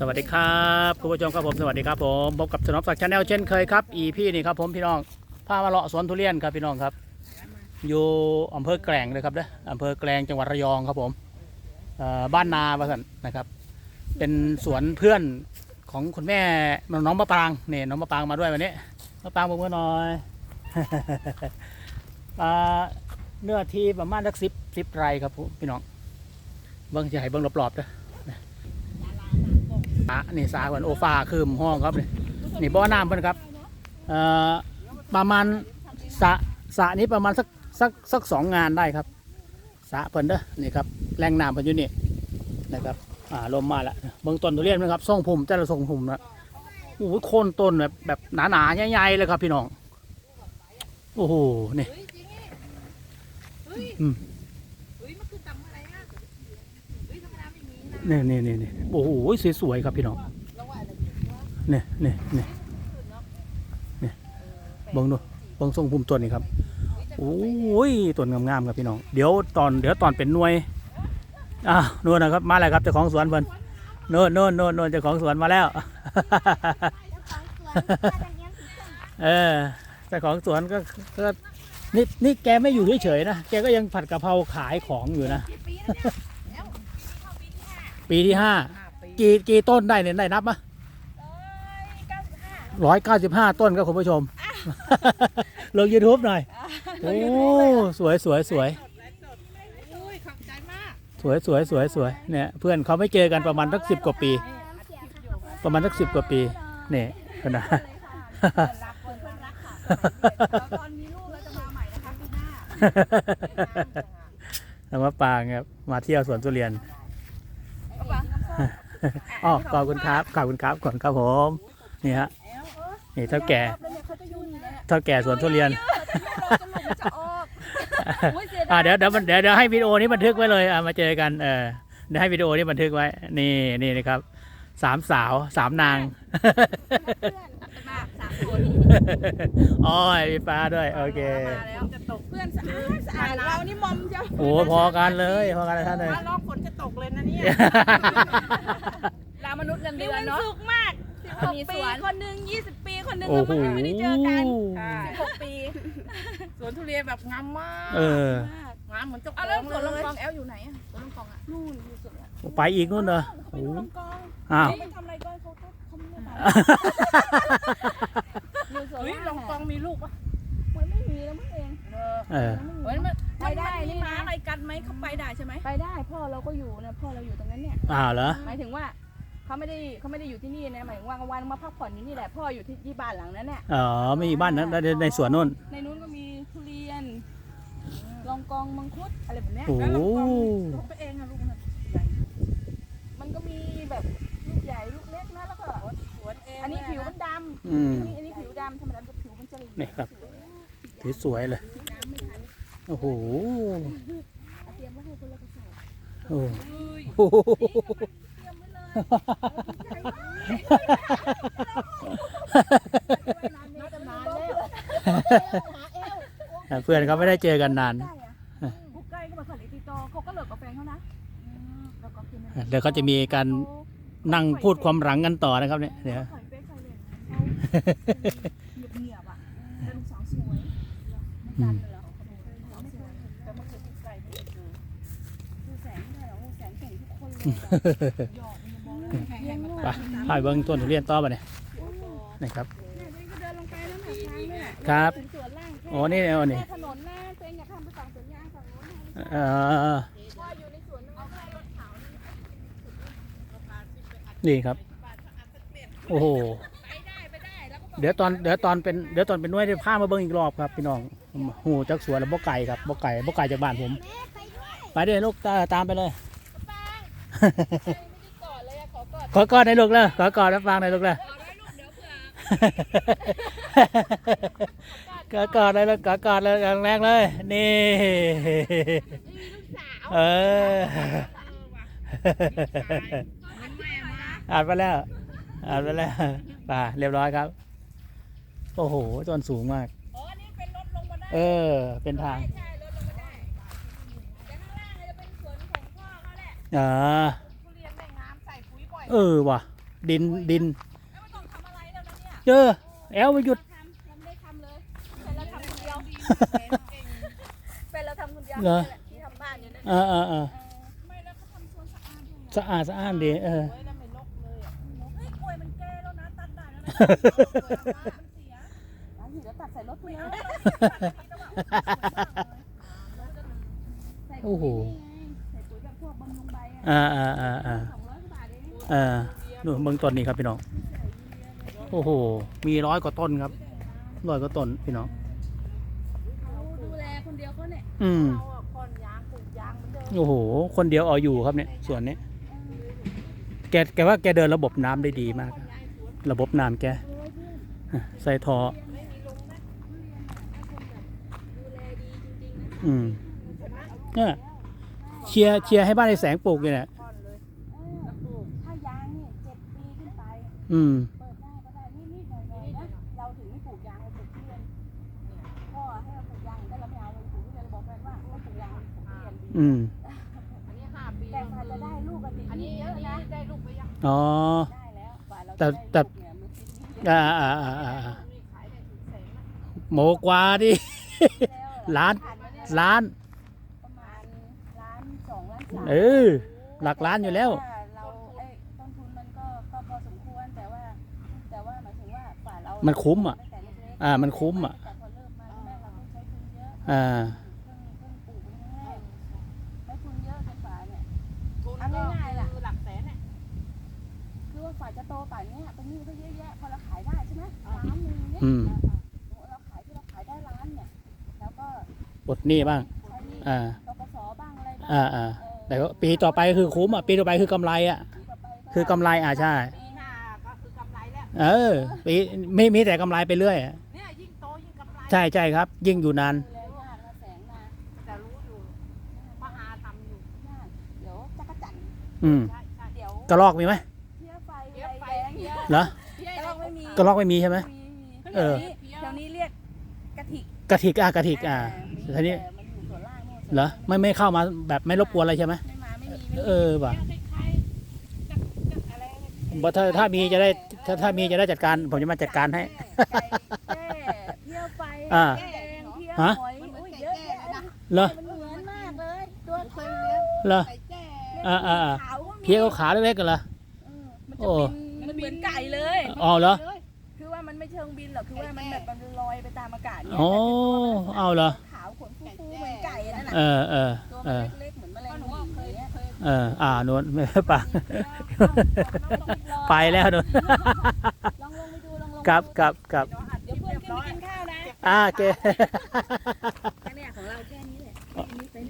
สวัสดีครับคุณผู้ชมครับผมสวัสดีครับผมพบกับสนอมศักชาแนลเช่นเคยครับอีพี่นี่ครับผมพี่น้องพามาเลาะสวนทุเรียนครับพี่น้องครับ อยู่อำเภอแกลงเลยครับเด้ออำเภอแกลงจังหวัดระยองครับผมบ้านนาประสันนะครับ เป็นสวนเพื่อนของคุณแม่น้องมะปรางเนี่ยน้องมะปรางมาด้วยวันนี้มะปรางบอกเมื่อน่อยเนื้อที่ประมาณสักสิบสิบไร่ครับผมพี่น้องเบิ้งจะให้เบิ้งรอบๆเด้ อะนี่สาก่อนโอฟาคืมห้องครับนี่นี่บ่อน้ำเพิ่นครับเอ่อประมาณสระสระนี้ประมาณสักสักสักสองงานได้ครับสระเพิ่นเด้อนี่ครับแรงน้ำเพิ่นอยู่นี่นะครับอ่าลมมาล้วเบื้องต้นทุเรียนนะครับทรงพุ่มแต่ละทรงพุ่มนะโอ้โหโคนต้นแบบแบบหนาๆใหญ่ๆเลยครับพี่น้องโอ้โหนี่เนี่ยอืม เฮ้ยมันคือตำอะไรอะเฮ้ยธรรมดา ไม่มีนะนี่นี่นี่นี่โอ้โหสวยๆครับพี่น้องเราว่าอะไรนี่นี่นี่นี่เบิ่งดูเบิ่งทรงพุ่มต้นนี่ครับโอ้ยต้นงามๆครับพี่น้องเดี๋ยวตอนเดี๋ยวตอนเป็นหน่วยอ่าโน่นนะครับมาแล้วครับเจ้าของสวนเพิ่นโน่นโน่นโน่นโน่นเจ้าของสวนมาแล้วเออเจ้าของสวนก็ก็นี่นี่แกไม่อยู่เฉยๆนะแกก็ยังผัดกะเพราขายของอยู่นะกี่ ปีแล้วเนี่ยแล้วเข้าปีที่ห้าปีที่ห้าห้าปีกี่กี่ต้นได้เนี่ยได้นับมะร้อยเก้าสิบห้าร้อยเก้าสิบห้าต้นครับคุณผู้ชม ลงยูทูบหน่อย โอ้สวยสวยสวยอุ้ยขอบใจมากสวยสวยสวยสวยเนี่ยเพื่อนเขาไม่เจอกันประมาณสักสิบกว่าปี ประมาณสักสิบกว่าปีเนี่ยขนาด รักเพื่อนเพื่อนรักค่ะตอนมีลูกเราจะมาใหม่นะคะปีหน้าแล้วมาปางครับมาเที่ยวสวนทุเรียน อ๋อขอบคุณครับขอบคุณครับก่อนครับผมนี่ฮะนี่เท่าแก่เขาจะยุ่งอยู่แล้วเท่าแก่สวนทุเรียนจะออกอุ้ยเสียอ่าดายเดี๋ยวเดี๋ยวมันเดี๋ยวเดี๋ยวให้วิดีโอนี้บันทึกไว้เลยอ่ามาเจอกันเออเดี๋ยวให้วิดีโอนี้บันทึกไว้ นี่นี่นะครับสามสาวสามนางมากสามคนอ้อยมีฟ้าด้วยโอเคมาแล้วจะตกเพื่อนสะอาดสะอาดเรานี่มอมจะโอ้พอกันเลยพอกันเลยท่านเลย เลยนะเนี่ยรามนุษย์เงินเดือนเนาะ สุขมากมีสวน คนหนึ่งยี่สิบปี คนหนึ่งโอ้โหเราไม่ได้เจอกันสิบหกปีสวนทุเรียนแบบงามมากเออ งามเหมือนเจ้าขเอาอแล้วงสวนลงเลยกองแอลอยู่ไหนอะสวนลงกองอะนู่นอยู่สุดอะไปอีกนู่นเหรอโอ้ลงกองอ้าวเขาไปทำอะไรก็เขาก็เขาไม่ได้อยู่สวนเฮ้ยลองกองมีลูกปะมันไม่มีแล้วมั้งเองเออเออเฮ้ยมันไปได้นี่ม้าอะไรกันไหมเขา ไปได้ใช่ไหมไปได้พ่อเราก็อยู่นะพ่อเราอยู่ตรงนั้นเนี่ยอ้าวเหรอหมายถึงว่าเขาไม่ได้เขาไม่ได้อยู่ที่นี่นะหมายถึงว่ากลางวันมาพักผ่อนที่นี่แหละพ่ออยู่ที่ที่บ้านหลังนั้นเนี่ยอ๋อไม่มีบ้านนั้นในในสวนนู่นในนู้นก็มีทุเรียนลองกองมังคุดอะไรแบบเนี้ยโอ้แล้วลองกองลูกไปเองอะลูกน่ะมันก็มีแบบลูกใหญ่ลูกเล็กนะแล้วก็สวนเองอันนี้ผิวมันดอืมำอันนี้อันนี้ผิวดำธรรมดาจะผิวมันจะนี่ครับถือสวยเลยโอ้โห โอ้เฮ้ยโหน่าจะนานแล้วเพื่อนเขาไม่ได้เจอกันนานได้อะบุกใกล้ก็มาขอลิติโตเขาก็เลิกกับแฟนเขานะแล้วก็กินอะไรเดี๋ยวเขาจะมีการนั่งพูดความหลังกันต่อนะครับเนี่ยเดี๋ยวถอยเป๊กใส่เลยเขาเหนียบๆอะเป็นลูกสาวสวย ไม่ได้หรอกแสงเก่งทุกคนเลยหยอกมันมองแล้วแพงๆไปถ่ายเบิ้งต้นทุเรียนต่อไปเนี่ยนี่ครับ เนี่ยตัวเองก็เดินลงไปแล้วหาทางเนี่ยครับ ถึงสวนล่างแค่โอ้นี่เอานี่แค่ถนนหน้าตัวเองอยากทำไปฝั่งสวนยางฝั่งโน้นให้เออพ่ออยู่ในสวนเอาแค่รถขาวนี่นี่ครับ โอ้โห ไปได้ไปได้แล้วก็เดี๋ยวตอนเดี๋ยวตอนเป็นเดี๋ยวตอนเป็นหน่วยเดี๋ยวพามาเบิ้งอีกรอบครับพี่น้องหูจากสวนแล้วบ่ไก่ครับบ่ไก่บ่ไก่จากบ้านผม ไปเด้อลูกตาตามไปเลย ขอกอดขอกอดในอยลูกเลยขอกอดแล้วฟังในอยลูกเลยขอได้ลูกเดี๋ยวเผื่อขอกอดเลยลูกขอกอดเลยอย่างแรงเลย นี่เอออ่านไปแล้วอ่านไปแล้วป่าเรียบร้อยครับ โอ้โหต้นสูงมากอ๋ออันนี้เป็นรถลงมาได้เออ เป็นทาง ใช่รถลงมาได้แต่ข้างล่างจะเป็นสวนข องพ่อเขาแหละอ่าทุเรียนแม่งงามใส่ปุ๋ยบ่อยเออว่ะเดินดินแล้วไม่ต้องทำอะไรแล้วนะเนี่ยเจอแอลไม่หยุด ทำยังไม่ได้ทำเลยเป็นเราทำคนเดียวเป็นเราทำคนเดียวเหรอ นี่แหละที่ทำบ้านอยู่นั่นเออเออเออไม่แล้วเขาทำสวนสะอาดด้วยไงสะอาดสะอาดดีเออไว้แล้วไม่ลกเลยอะเฮ้ยกล้วยมันแก่แล้วนะตัดได้แล้วนะมันเสียร้านอยู่แล้วตัดใส่รถไปเลยโอ้โห ใส่ อะอ่าอ่าอ่าอ่าสองร้อยกว่าบาทเองเออดูเบื้องต้นนี่ครับพี่น้อง โอ้โห มีร้อยกว่าต้นครับ ร้อยกว่าต้นพี่น้องเขาดูแลคนเดียวเขาเนี่ยอืมเราอะก่อนยางปลูกยางเหมือนเดิมโอ้โห คนเดียวเอาอยู่ครับเนี่ยส่วนนี้ แก แกว่าแกเดินระบบน้ำได้ดีมาก ระบบน้ำแก ใส่ท่อไม่มีลงนะดูแลดีจริงๆนะอืมเนี่ยเชียร์เชียร์ให้บ้านในแสงปลูกอยู่เนี่ยก่อนเลยเออปลูกถ้ายางเนี่ยเจ็ดปีขึ้นไป อืม เปิดได้ก็ได้นิดๆหน่อยๆนะเราถึงไม่ปลูกยางเราปลูกทุเรียนพ่อให้เราปลูกยางแต่เราไม่เอาเราปลูกทุเรียนบอกแฟนว่าให้ปลูกยางปลูกทุเรียนดีอืม อันนี้ห้าปีแต่กว่าจะได้ลูกกระติกอันนี้เยเยอะอะนะนะ ได้ลูกไปยังอ๋อ ได้แล้วกว่าเราแต่จะได้แต่ลูกเนี่ยมันคิดนิดเดียวอ่าอ่าอ่าอ่ามีขายได้ถึงแสนนะโหมกว่าดิ แล้วล้าน ผ่มาเนี่ย ล้าน ประมาณล้านสองล้านสาม เออ หลักล้านอยู่แล้ว ต่าเราเอ้ยต้นทุนมันก็ก็พอสมควรแต่ว่า แต่ว่าหมายถึงว่าฝ่าเรามัมันคุ้มอะตั้งแต่เล็กๆอ่า มันคุ้มอะแต่พอเริ่มมาแม่เราต้องใช้ทุนเยอะอ่า เพิ่งเพิ่งปลูกครั้งแรกใช้ทุนเยอะจนฝ่าเนี่ย ทุนเอาก็ง่ายๆล่ะคือหลักแสนเนี่ยคือว่าฝ่าจะโตป่านเนี้ยเป็นหนี้ก็เยอะแยะพอเราขายได้ใช่ไหมล้านหนึ่งเนี่ยอืมเราขายที่เราขายได้ล้านเนี่ยแล้วก็ปลดหนี้บ้าง ใช้หนี้อ่า กปสบ้างอะไรบ้างอ่าอ่า เออ แต่ก็ปีต่อไปคือคุ้มอะปีต่อไปคือกำไรอะปีต่อไปก็คือกำไรอะใช่ ปีหน้าก็คือกำไรแล้วเออปีไม่มีแต่กำไรไปเรื่อยอะเนี่ยยิ่งโตยิ่งกำไรใช่ใช่ครับ ยิ่งอยู่นานดูแลยากนะแสงมาแต่รู้อยู่ปะหาทำอยู่ยากเดี๋ยวจักรจันทร์อืมใช่ใช่เดี๋ยวกระลอกมีไหมเพี้ยไฟเพี้ยไฟไรแดงเพี้ยเหรอเพี้ยกระลอกไม่มีกระลอกไม่มีใช่ไหม มีมีเออแถวนี้เรียกกะทิกระถิกอะกระถิกอะมีทีนี้ เหรอไม่ไม่เข้ามาแบบไม่รบกวนอะไรใช่ไหมไม่มาไม่มีไม่มีเออว่ะเพี้ยคล้ายๆจักจักอะไรเนี่ยบอกถ้าถ้ามีจะได้ถ้าถ้ามีจะได้จัดการ ผมจะมาจัดการให้ไก่แจ้เพี้ยไฟอ่าแดงเพี้ยฮะ หอยอุ้ยเยอะแยะเลยเหรอมันเหมือนมากเลย ตัวขาวเหรอ ไก่แจ้อ่าอ่าอ่า ขาวก็มีเพี้ยขาเล็กๆกันเหรอ เออมันโอ้จะบินมันเหมือนไก่เลย อ๋อเหรอคือว่ามันไม่เชิงบินหรอกคือว่ามันแบบมันลอยไปตามอากาศเนี่ยอ๋อเอาเหรอ ขาวขนฟูๆเหมือ นไก่นั่นน่ะเออเออตัวเอมันอเล็กๆเหมือนแมลงหวีอย่างเงี้ยเอออ่านวลไม่ปะไปแล้วนวลลองลงไปดูลองลงครับครับครับเดี๋ยวเพื่อนขึ้นไปกินข้าวนะอ่าโอเคเนี่ยของเราแค่นี้แหละนี่เป็น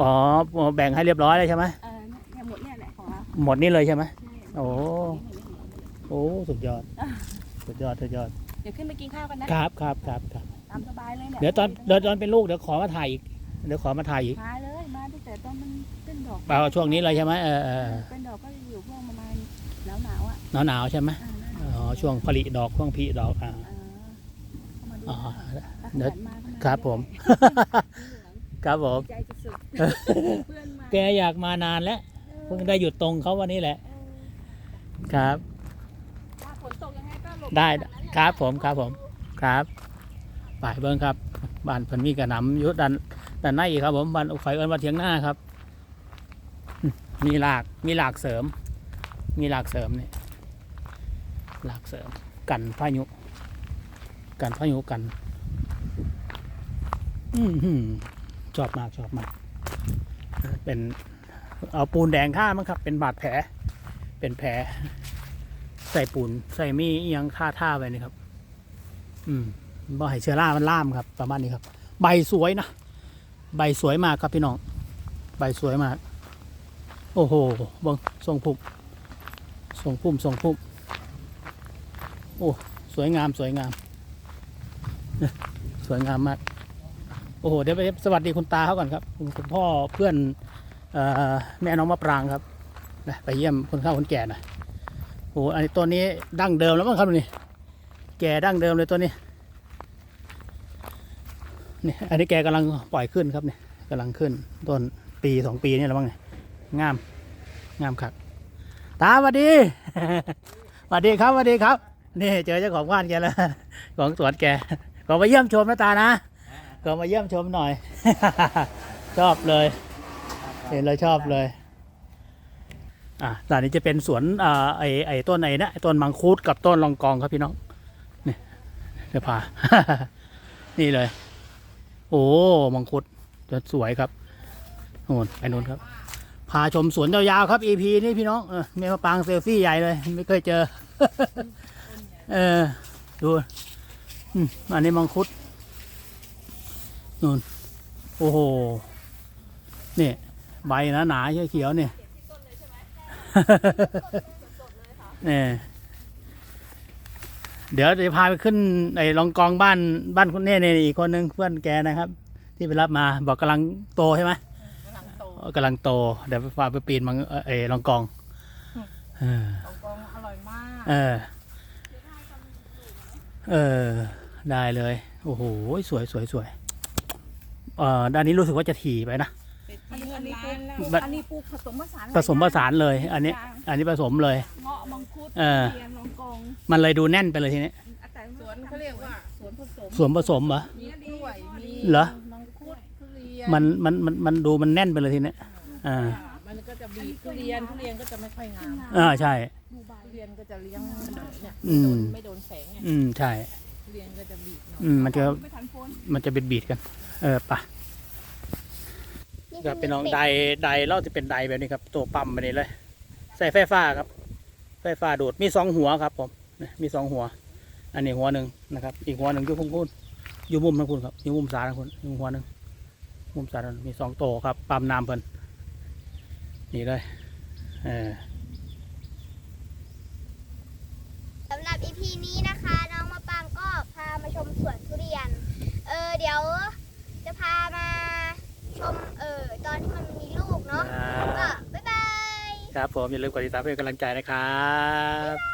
อ๋อแบ่งให้เรียบร้อยเลยใช่ไหมเออเนี่ยหมดเนี่ยแหละของเราหมดนี่เลยใช่ไหมใช่โอ้โอ้สุดยอด สุดยอดสุดยอดเดี๋ยวขึ้นไปกินข้าวกันนะครับครับครับครับ ตามสบายเลยเนี่ยเดี๋ยวตอนเดี๋ยวตอนเป็นลูกเดี๋ยวขอมาถ่ายอีก เดี๋ยวขอมาถ่ายอีก มาเลยมาตั้งแต่ตอนมันเป็นดอกเอาช่วงนี้เลยใช่ไหมเออเออเป็นดอกก็อยู่พวกประมาณหนาวหนาวๆอะหนาวหนาวๆใช่ไหมอ่าหน้าหนาวอ๋อช่วงผลิดอกช่วงผลิดอกอ่าเออเข้ามาดูอ๋อถ้าเดี๋ยวขนามาก็มาครับผม ครับผม ใจสุดๆเพื่อนมาแกอยากมานานแล้วเพิ่งได้หยุดตรงเขาวันนี้แหละ ครับ ถ้าฝนตกยังไงก็หลบได้ทางนั้นแหละครับผมครับผมครับไปเบิ้งครับบ้านเพิ่นมีกระหนำอยุดัน ดันในอีกครับผมบ้านข่อยเอิ้นว่าเทียงหน้าครับ มีหลากมีหลากเสริม มีหลากเสริมนี่หลากเสริม กันพายุ กันพายุกัน อืมหืมชอบมากชอบมาก เป็นเอาปูนแดงฆ่ามั้งครับ เป็นบาดแผล เป็นแผล ใส่ปูน ใส่มีเอิหยังท่าท่าไปนี่ครับ อืมบ่ให้เชื้อรามันล่ามครับ ประมาณนี้ครับ ใบสวยนะ ใบสวยมากครับพี่น้อง ใบสวยมาก โอ้โหบังทรงพุ่มทรงพุ่มทรงพุ่มโอ้ สวยงามสวยงาม สวยงามมาก โอ้โห เดี๋ยวไปสวัสดีคุณตาเขาก่อนครับ คุณพ่อเพื่อนอแม่น้องมะปรางครับนะไปเยี่ยมคนเข้าคนแก่หน่อยโอ้โหอันนี้ตัวนี้ดั้งเดิมแล้วมั้งครับนี่ แก่ดั้งเดิมเลยตัวนี้ นี่อันนี้แกกำลังปล่อยขึ้นครับเนี่ยกำลังขึ้นต้นปีสองปีนี่แล้วมั้งเนี่ยงามงามครับตาสวัสดีสวัสดีครับสวัสดีครับ นี่เจอเจ้าของบ้านแกแล้วของสวนแกขอมาเยี่ยมชมนะตานะขอมาเยี่ยมชมหน่อย ชอบเลย เห็นแล้วชอบเลยอะด้านนี้จะเป็นสวนอ่าไอไอต้นไอนะต้นมังคุดกับต้นลองกองครับพี่น้องนี่เดี๋ยวพานี่เลย โอ้มังคุดจะสวยครับโน่นไปโน่นครับ พาชมสวนยาวๆครับ EP นี่พี่น้องเออเมฆมะปางเซลฟี่ใหญ่เลย ไม่เคยเจอ เออดูอันนี้มังคุดนู่นโอ้โหนี่ใบนาหนาๆเขียวๆเนี่ยเนี่ย เดี๋ยวจะพาไปขึ้นไอ้ลองกองบ้านบ้านคุณเน่เนี่ยอีกคนนึงเพื่อนแกนะครับ ที่ไปรับมาบอกกำลังโตใช่ไหมกำลังโตเออกำลังโตเดี๋ยวพาไปปีนมังเอ่อไอ้ลองกองเออของกองอร่อยมาก เออ เออ ได้เลย โอ้โหสวยสวยสวยเอ่อด้านนี้รู้สึกว่าจะถี่ไปนะเป็ดที่เงินล้านแล้วบัดอันนี้ปลูกผสมผสานผสมผสานเลย อันนี้ อันนี้ผสมเลยเงาะมังคุดเออเทียนลองกองมันเลยดูแน่นไปเลยทีนี้อาแต่สวนเขาเรียกว่าสวนผสมสวมผสมเหรอ มีกล้วยมีเหรอ มังคุดทุเรียนมันมันมันมันดูมันแน่นไปเลยทีนี้อ่ามันก็จะบีบทุเรียนทุเรียนก็จะไม่ค่อยงามอ่าใช่ ดูใบทุเรียนก็จะเลี้ยงเนี่ยอืมโดนไม่โดนแสงไงอืมใช่ ทุเรียนก็จะบีบหน่อยอืมมันจะไม่ทันฝนมันจะเป็นบีดกัน เออปะก็เป็นน้องไดไดเราจะเป็นไดแบบนี้ครับ ตัวปั๊มไปนี่เลย ใส่ไฟฟ้าครับ ไฟฟ้าดูดมีสองหัวครับผมนี่มีสองหัว อันนี้หัวหนึ่งนะครับ อีกหัวหนึ่งอยู่พุ่งพุ่นอยู่มุมทั้งคุณครับอยู่มุมซ้ายทั้งคุณอยู่หัวหนึ่งมุมซ้ายทั้งมีสองโตวครับปั๊มน้ำเพิ่นนี่เลยเออสำหรับ EP นี้นะคะ น้องมะปรางก็พามาชมสวนทุเรียน เออเดี๋ยวจะพามาชมเออตอนที่มันมีลูกเนาะก็บ๊ายบาย ครับผมอย่าลืมกดติดตามเพื่อกำลังใจนะครับ